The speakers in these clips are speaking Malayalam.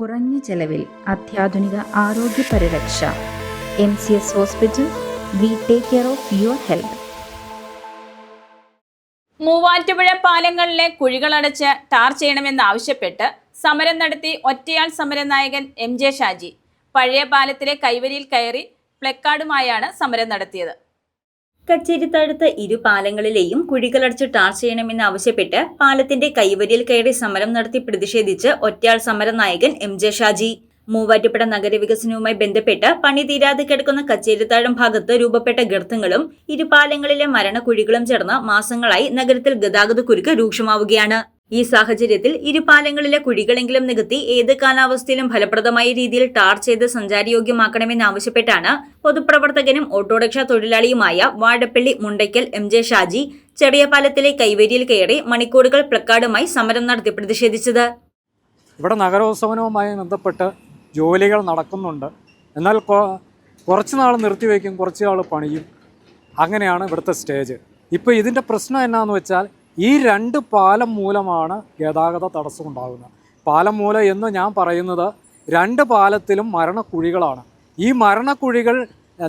കുറഞ്ഞ ചെലവിൽ അത്യാധുനിക ആരോഗ്യ പരിരക്ഷ. M C S hospital we take care of your health. Muvattupuzha പാലങ്ങളിലെ കുഴികളടച്ച് ടാർ ചെയ്യണമെന്നാവശ്യപ്പെട്ട് സമരം നടത്തി ഒറ്റയാൾ സമരനായകൻ എം ജെ ഷാജി. പഴയ പാലത്തിലെ കൈവരിയിൽ കയറി പ്ലക്കാർഡുമായാണ് സമരം നടത്തിയത്. കച്ചേരിത്താഴത്ത് ഇരു പാലങ്ങളിലെയും കുഴികളടച്ച് ടാർ ചെയ്യണമെന്ന് ആവശ്യപ്പെട്ട് പാലത്തിന്റെ കൈവരിയിൽ കയറി സമരം നടത്തി പ്രതിഷേധിച്ച് ഒറ്റയാൾ സമര നായകൻ എം ജെ ഷാജി. മൂവാറ്റുപുഴ നഗരവികസനവുമായി ബന്ധപ്പെട്ട് പണി തീരാതെ കിടക്കുന്ന കച്ചേരിത്താഴം ഭാഗത്ത് രൂപപ്പെട്ട ഗർത്തങ്ങളും ഇരുപാലങ്ങളിലെ മരണക്കുഴികളും ചേർന്ന് മാസങ്ങളായി നഗരത്തിൽ ഗതാഗത കുരുക്ക് രൂക്ഷമാവുകയാണ്. ഈ സാഹചര്യത്തിൽ ഇരുപാലങ്ങളിലെ കുഴികളെങ്കിലും നികത്തി ഏത് കാലാവസ്ഥയിലും ഫലപ്രദമായ രീതിയിൽ ടാർ ചെയ്ത് സഞ്ചാരയോഗ്യമാക്കണമെന്നാവശ്യപ്പെട്ടാണ് പൊതുപ്രവർത്തകനും ഓട്ടോറിക്ഷ തൊഴിലാളിയുമായ വാഴപ്പള്ളി മുണ്ടയ്ക്കൽ എം ജെ ഷാജി ചെറിയ പാലത്തിലെ കൈവരിയിൽ കയറി മണിക്കൂറുകൾ പ്ലക്കാർഡുമായി സമരം നടത്തി പ്രതിഷേധിച്ചത്. ഇവിടെ നഗരോത്സവനവുമായി ബന്ധപ്പെട്ട് ജോലികൾ നടക്കുന്നുണ്ട്. എന്നാൽ കുറച്ച് നാൾ നിർത്തിവെക്കും കുറച്ച് നാൾ പണിയും. അങ്ങനെയാണ് ഇവിടുത്തെ സ്റ്റേജ്. ഇപ്പോൾ ഇതിന്റെ പ്രശ്നം എന്നാന്ന് വെച്ചാൽ ഈ രണ്ട് പാലം മൂലമാണ് ഗതാഗത തടസ്സം ഉണ്ടാകുന്നത്. പാലം മൂലം എന്ന് ഞാൻ പറയുന്നത് രണ്ട് പാലത്തിലും മരണക്കുഴികളാണ്. ഈ മരണക്കുഴികൾ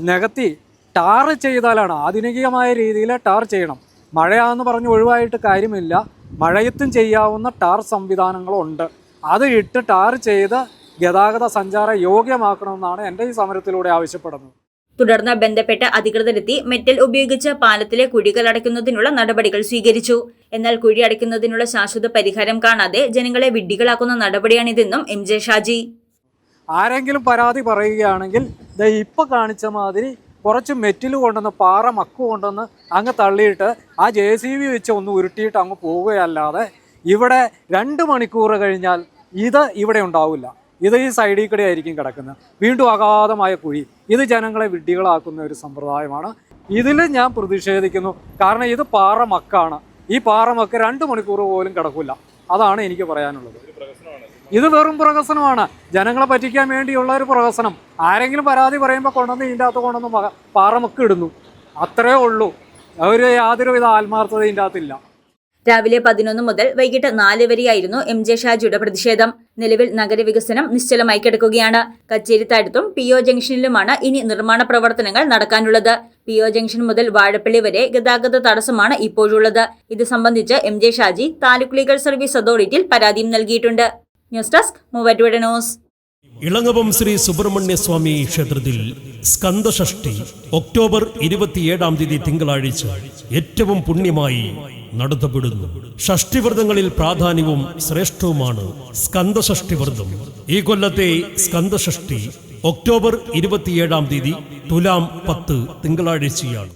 നികത്തി ടാർ ചെയ്താലാണ് ആധുനികമായ രീതിയിൽ ടാർ ചെയ്യണം. മഴയാണെന്ന് പറഞ്ഞ് ഒഴിവായിട്ട് കാര്യമില്ല. മഴയത്തും ചെയ്യാവുന്ന ടാർ സംവിധാനങ്ങളുണ്ട്. അത് ഇട്ട് ടാർ ചെയ്ത് ഗതാഗത സഞ്ചാര യോഗ്യമാക്കണമെന്നാണ് എന്റെ ഈ സമരത്തിലൂടെ ആവശ്യപ്പെടുന്നത്. തുടർന്ന് ബന്ധപ്പെട്ട അധികൃതരെത്തി മെറ്റൽ ഉപയോഗിച്ച് പാലത്തിലെ കുഴികൾ അടയ്ക്കുന്നതിനുള്ള നടപടികൾ സ്വീകരിച്ചു. എന്നാൽ കുഴി അടയ്ക്കുന്നതിനുള്ള ശാശ്വത പരിഹാരം കാണാതെ ജനങ്ങളെ വിഡ്ഢികളാക്കുന്ന നടപടിയാണിതെന്നും എം ജെ ഷാജി. ആരെങ്കിലും പരാതി പറയുകയാണെങ്കിൽ ഇപ്പൊ കാണിച്ച മാതിരി കുറച്ച് മെറ്റിൽ കൊണ്ടുവന്ന് പാറ മക്ക് കൊണ്ടുവന്ന് അങ്ങ് തള്ളിയിട്ട് ആ ജെ സി ബി വെച്ച് ഒന്ന് ഉരുട്ടിയിട്ട് അങ്ങ് പോവുകയല്ലാതെ ഇവിടെ രണ്ട് മണിക്കൂർ കഴിഞ്ഞാൽ ഇത് ഇവിടെ ഉണ്ടാവില്ല. ഇത് ഈ സൈഡിൽ കൂടെ ആയിരിക്കും കിടക്കുന്നത്. വീണ്ടും അഗാധമായ കുഴി. ഇത് ജനങ്ങളെ വിഡ്ഢികളാക്കുന്ന ഒരു സമ്പ്രദായമാണ്. ഇതിൽ ഞാൻ പ്രതിഷേധിക്കുന്നു. കാരണം ഇത് പാറ മക്കാണ്. ഈ പാറ മക്ക് രണ്ട് മണിക്കൂർ പോലും കിടക്കില്ല അതാണ് എനിക്ക് പറയാനുള്ളത്. ഇത് വെറും പ്രഹസനമാണ്. ജനങ്ങളെ പറ്റിക്കാൻ വേണ്ടിയുള്ള ഒരു പ്രഹസനം. ആരെങ്കിലും പരാതി പറയുമ്പോൾ കൊണ്ടുവന്ന് ഇതിന്റെ അകത്ത് കൊണ്ടുവന്ന് പാറമക്ക് പാറമൊക്കെ ഇടുന്നു. അത്രേ ഉള്ളൂ. ഒരു യാതൊരുവിധ ആത്മാർത്ഥത ഇതിന്റെ അകത്തില്ല. രാവിലെ പതിനൊന്ന് മുതൽ വൈകിട്ട് നാല് വരെയായിരുന്നു എം ജെ ഷാജിയുടെ പ്രതിഷേധം. നിലവിൽ നഗരവികസനം നിശ്ചലമായി കിടക്കുകയാണ്. കച്ചേരിത്താഴത്തും പി ഒ ജംഗ്ഷനിലുമാണ് ഇനി നിർമ്മാണ പ്രവർത്തനങ്ങൾ നടക്കാനുള്ളത്. പി ഒ ജംഗ്ഷൻ മുതൽ വാഴപ്പള്ളി വരെ ഗതാഗത തടസ്സമാണ് ഇപ്പോഴുള്ളത്. ഇത് സംബന്ധിച്ച് M J Shaji taluk legal service അതോറിറ്റിയിൽ പരാതിയും നൽകിയിട്ടുണ്ട്. News desk Muvattupuzha news. Elangavam Sree Subrahmanya Swami ക്ഷേത്രത്തിൽ സ്കന്ദഷഷ്ടി ഒക്ടോബർ ഇരുപത്തിയേഴാം തീയതി തിങ്കളാഴ്ച. ഏറ്റവും പുണ്യമായി നടത്തപ്പെടുന്നു. ഷഷ്ടിവ്രതങ്ങളിൽ പ്രാധാന്യവും ശ്രേഷ്ഠവുമാണ് സ്കന്ദഷഷ്ടിവ്രതം ഈ കൊല്ലത്തെ സ്കന്ദഷഷ്ടി ഒക്ടോബർ ഇരുപത്തിയേഴാം തീയതി തുലാം പത്ത് തിങ്കളാഴ്ചയാണ്.